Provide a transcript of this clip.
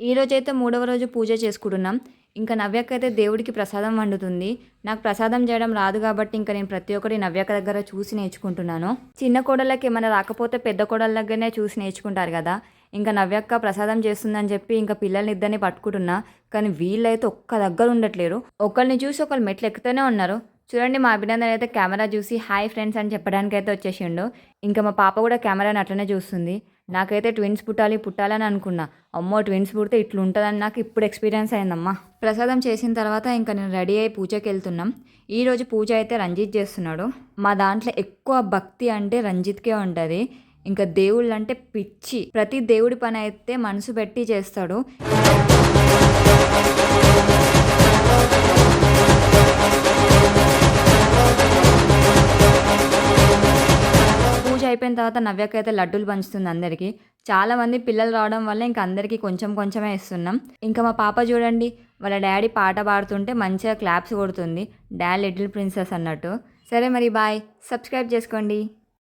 ఈ రోజైతే మూడవ రోజు పూజ చేసుకుంటున్నాం. ఇంకా నవ్యకైతే అయితే దేవుడికి ప్రసాదం వండుతుంది. నాకు ప్రసాదం చేయడం రాదు కాబట్టి ఇంకా నేను ప్రతి ఒక్కటి నవ్యక దగ్గర చూసి నేర్చుకుంటున్నాను. చిన్న కోడళ్ళకి ఏమైనా రాకపోతే పెద్ద కోడళ్ళ దగ్గరనే చూసి నేర్చుకుంటారు కదా. ఇంకా నవ్యక్క ప్రసాదం చేస్తుందని చెప్పి ఇంకా పిల్లల్ని ఇద్దరిని పట్టుకుంటున్నా. కానీ వీళ్ళైతే ఒక్క దగ్గర ఉండట్లేరు. ఒకరిని చూసి ఒకళ్ళు మెట్లు ఎక్కుతూనే ఉన్నారు. చూడండి మా అభినందన్ అయితే కెమెరా చూసి హాయ్ ఫ్రెండ్స్ అని చెప్పడానికి అయితే వచ్చేసిండు. ఇంకా మా పాప కూడా కెమెరాని అట్లనే చూస్తుంది. నాకైతే ట్విన్స్ పుట్టాలి పుట్టాలని అనుకున్నా. అమ్మో ట్విన్స్ పుడితే ఇట్లుంటుందని నాకు ఇప్పుడు ఎక్స్పీరియన్స్ అయిందమ్మా. ప్రసాదం చేసిన తర్వాత ఇంకా నేను రెడీ అయ్యి పూజకి వెళ్తున్నాం. ఈరోజు పూజ అయితే రంజిత్ చేస్తున్నాడు. మా దాంట్లో ఎక్కువ భక్తి అంటే రంజిత్కే ఉంటుంది. ఇంకా దేవుళ్ళు అంటే పిచ్చి. ప్రతి దేవుడి పని అయితే మనసు పెట్టి చేస్తాడు. అయిపోయిన తర్వాత నవ్యక అయితే లడ్డూలు పంచుతుంది అందరికీ. చాలా మంది పిల్లలు రావడం వల్ల ఇంకా అందరికీ కొంచెం కొంచెమే ఇస్తున్నాం. ఇంకా మా పాప చూడండి వాళ్ళ డాడీ పాట పాడుతుంటే మంచిగా క్లాప్స్ కొడుతుంది. డాడ్ లిటిల్ ప్రిన్సెస్ అన్నట్టు. సరే మరి బాయ్. సబ్స్క్రైబ్ చేసుకోండి.